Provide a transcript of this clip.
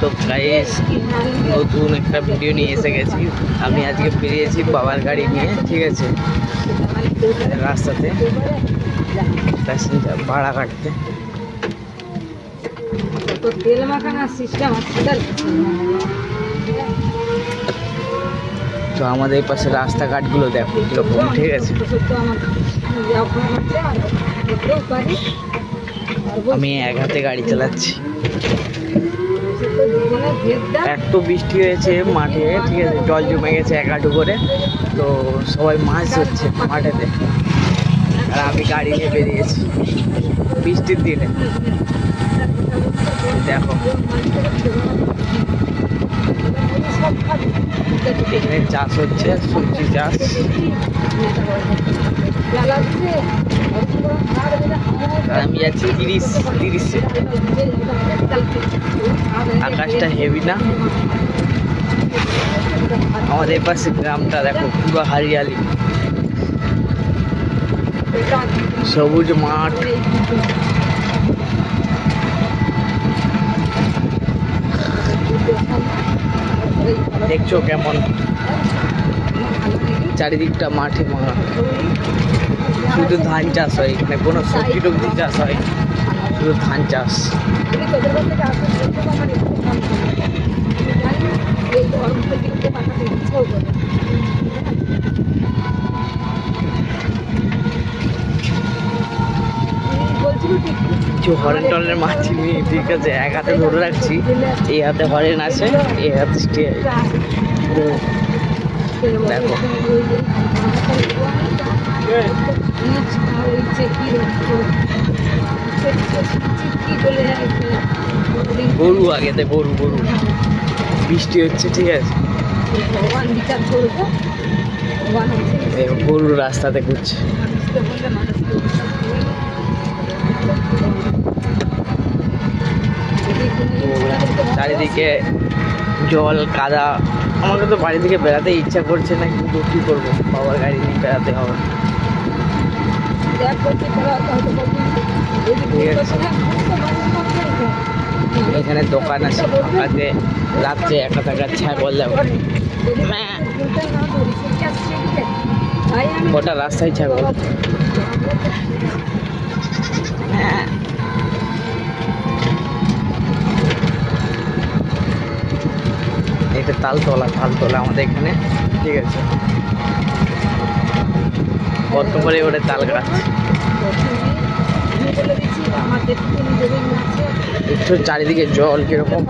তো গাইস নতুন একটা ভিডিও নিয়ে এসে গেছি। আমি আজকে বেরিয়েছি বাবার গাড়ি নিয়ে ঠিক আছে? রাস্তাতে প্যাসেঞ্জার ভাড়া কাটতে তো তেল মাখানোর সিস্টেম হসপিটাল তো আমাদের এই পাশে রাস্তাঘাটগুলো দেখো কীরকম ঠিক আছে? আমি এক হাতে গাড়ি চালাচ্ছি। এত বৃষ্টি হয়েছে মাঠে, ঠিক আছে, জল জমে গেছে এক হাঁটু করে। তো সবাই মাছ ধরছে মাঠেতে। আর আমি গাড়ি নিয়ে বেরিয়েছি বৃষ্টির দিনে। দেখো এখানে চাষ হচ্ছে। সবজি চাষ। আমি যাচ্ছি তিরিশ, তিরিশে। আকাশটা হেভি না। আমাদের পাশে গ্রামটা দেখো, পুরো হারিয়ালি। সবুজ মাঠ। দেখছ কেমন? চারিদিকটা মাঠে মাঠ শুধু ধান চাষ হয় এখানে, কোনো সবজি টবজি চাষ হয়, শুধু ধান চাষ। কিছু হরেন টরেন মারছি নি ঠিক আছে, এক হাতে ধরে রাখছি। এই হাতে হরেন আছে, এই হাতে স্টে- দেখো। গরু আগেতে গরু গরু বৃষ্টি হচ্ছে, ঠিক আছে? ভগবান বিচার করব ভগবান গরু রাস্তাতে ঘুরছে। চারিদিকে জল, কাদা। আমাকে তো বাড়ি থেকে বেড়াতে ইচ্ছা করছে না কিন্তু কী করব? বাবার গাড়ি নিয়ে বেড়াতে হবে। এখানে দোকান আছে ফাঁকাতে রাত্রে একা থাকার ছাগল যাব গোটা রাস্তায় ছাগল? হ্যাঁ। এটা তালতলা তালতলা আমাদের এখানে। ঠিক আছে। বর্তমানে ওটা তাল গাছ। একটু চারিদিকে জল কীরকম।